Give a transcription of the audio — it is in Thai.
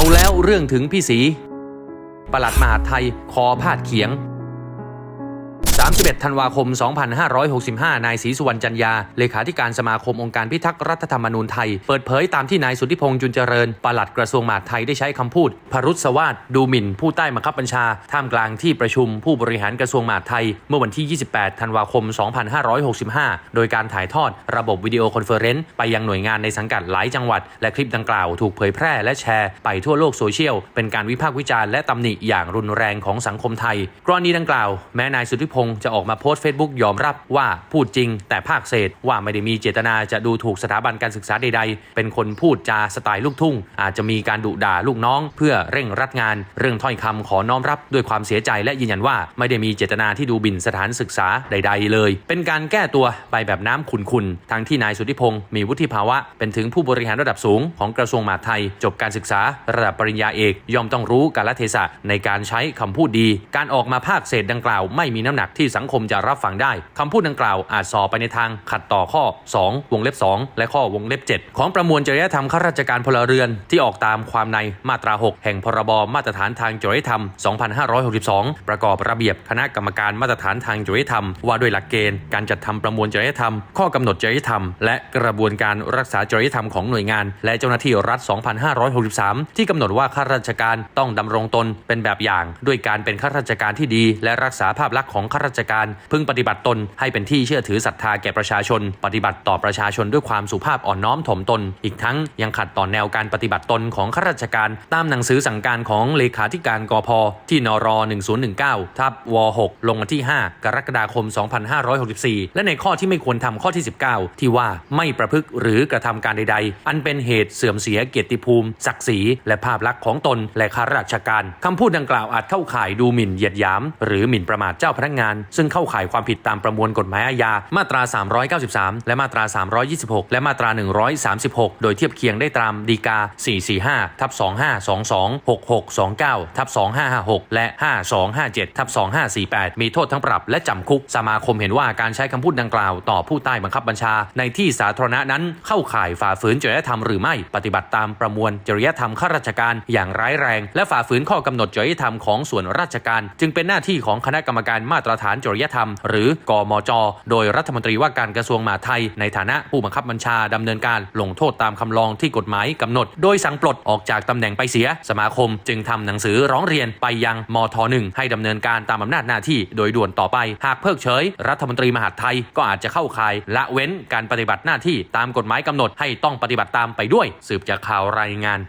เอาแล้วเรื่องถึงพี่สีประหลัดมหาไทยคอพาดเขียง 31 ธันวาคม 2565 นายศรีสุวรรณจันยา เลขาธิการสมาคมองค์การพิทักษ์รัฐธรรมนูญไทย เปิดเผยตามที่นายสุทธิพงษ์จุนเจริญปลัดกระทรวงมหาดไทยได้ใช้คำพูด พรุษวาสดูหมิ่น ผู้ใต้บังคับบัญชา ท่ามกลางที่ประชุมผู้บริหารกระทรวงมหาดไทย เมื่อวันที่ 28 ธันวาคม 2565 โดยการถ่ายทอดระบบวิดีโอคอนเฟอเรนซ์ไปยังหน่วยงานในสังกัดหลายจังหวัด และคลิปดังกล่าวถูกเผยแพร่และแชร์ไปทั่วโลกโซเชียลเป็นการวิพากษ์วิจารณ์และตำหนิอย่างรุนแรงของสังคมไทย กรณีดังกล่าวแม้นายสุทธิพงษ์จะออกมาโพสต์เฟซบุ๊กยอมรับว่าพูดจริง แต่ภาคเศษว่าไม่ได้มีเจตนาจะดูถูกสถาบันการศึกษาใด ๆ เป็นคนพูดจาสไตล์ลูกทุ่ง อาจจะมีการดุด่าลูกน้อง เพื่อเร่งรัดงาน เรื่องถ้อยคำขอน้อมรับด้วยความเสียใจและยืนยันว่าไม่ได้มีเจตนาที่ดูบินสถานศึกษาใด ๆ เลย เป็นการแก้ตัวไปแบบน้ำขุนๆ ทั้งที่นายสุทธิพงศ์มีวุฒิภาวะ เป็นถึงผู้บริหารระดับสูงของกระทรวงมหาดไทย จบการศึกษาระดับปริญญาเอกย่อมต้องรู้กาลเทศะในการใช้คำพูดดี การออกมาภาคเศษดังกล่าว ไม่มีน้ำหนักที่สังคมจะรับฟังได้คำพูดดังกล่าวอาจสอไปในทางขัดต่อข้อ 2 วงเล็บ 2 และข้อวงเล็บ 7 ของประมวลจริยธรรมข้าราชการพลเรือน ที่ออกตามความในมาตรา 6 แห่งพรบมาตรฐานทางจริยธรรม 2562 ประกอบระเบียบคณะกรรมการมาตรฐานทางจริยธรรม ว่าด้วยหลักเกณฑ์การจัดทำประมวลจริยธรรม ข้อกำหนดจริยธรรม และกระบวนการรักษาจริยธรรมของหน่วยงาน และเจ้าหน้าที่รัฐ 2563 ที่กำหนดว่าข้าราชการต้องดำรงตนเป็นแบบอย่าง ด้วยการเป็นข้าราชการที่ดี และรักษาภาพลักษณ์ของข้าราชการพึงปฏิบัติตนให้เป็นที่เชื่อถือศรัทธาแก่ประชาชน ปฏิบัติต่อประชาชนด้วยความสุภาพอ่อนน้อมถ่อมตน อีกทั้งยังขัดต่อแนวการปฏิบัติตนของข้าราชการ ตามหนังสือสั่งการของเลขาธิการกพที่นร 1019 ทับว 6 ลงวันที่ 5 กรกฎาคม 2564 และในข้อที่ไม่ควรทำข้อที่ 19 ที่ว่าไม่ประพฤติหรือกระทำการใด ๆ อันเป็นเหตุเสื่อมเสียเกียรติภูมิ ศักดิ์ศรีและภาพลักษณ์ของตนและข้าราชการคำพูดดังกล่าวอาจเข้าข่ายดูหมิ่นเหยียดหยาม หรือหมิ่นประมาทเจ้าพนักงานซึ่งเข้าข่ายความผิดตามประมวลกฎหมายอาญามาตรา 393 และมาตรา 326 และมาตรา 136 โดยเทียบเคียงได้ตามดีกา 445 ทับ 2522 6629 ทับ 2556 และ 5257 ทับ 2548 มีโทษทั้งปรับและจำคุก สมาคมเห็นว่าการใช้คำพูดดังกล่าวต่อผู้ใต้บังคับบัญชา ในที่สาธารณะนั้นเข้าข่ายฝ่าฝืนจริยธรรมหรือไม่ปฏิบัติตามประมวลจริยธรรมข้าราชการอย่างร้ายแรง และฝ่าฝืนข้อกำหนดจริยธรรมของส่วนราชการ จึงเป็นหน้าที่ของคณะกรรมการมาตรฐานจริยธรรม หรือกมจ โดยรัฐมนตรีว่าการกระทรวงมหาดไทย ในฐานะผู้บังคับบัญชาดำเนินการลงโทษตามคำลองที่กฎหมายกำหนด โดยสั่งปลดออกจากตำแหน่งไปเสีย สมาคมจึงทำหนังสือร้องเรียนไปยังมทหนึ่งให้ดำเนินการตามอำนาจหน้าที่โดยด่วนต่อไป หากเพิกเฉย รัฐมนตรีมหาดไทยก็อาจจะเข้าข่ายละเว้นการปฏิบัติหน้าที่ตามกฎหมายกำหนดให้ต้องปฏิบัติตามไปด้วย สืบจากข่าวรายงาน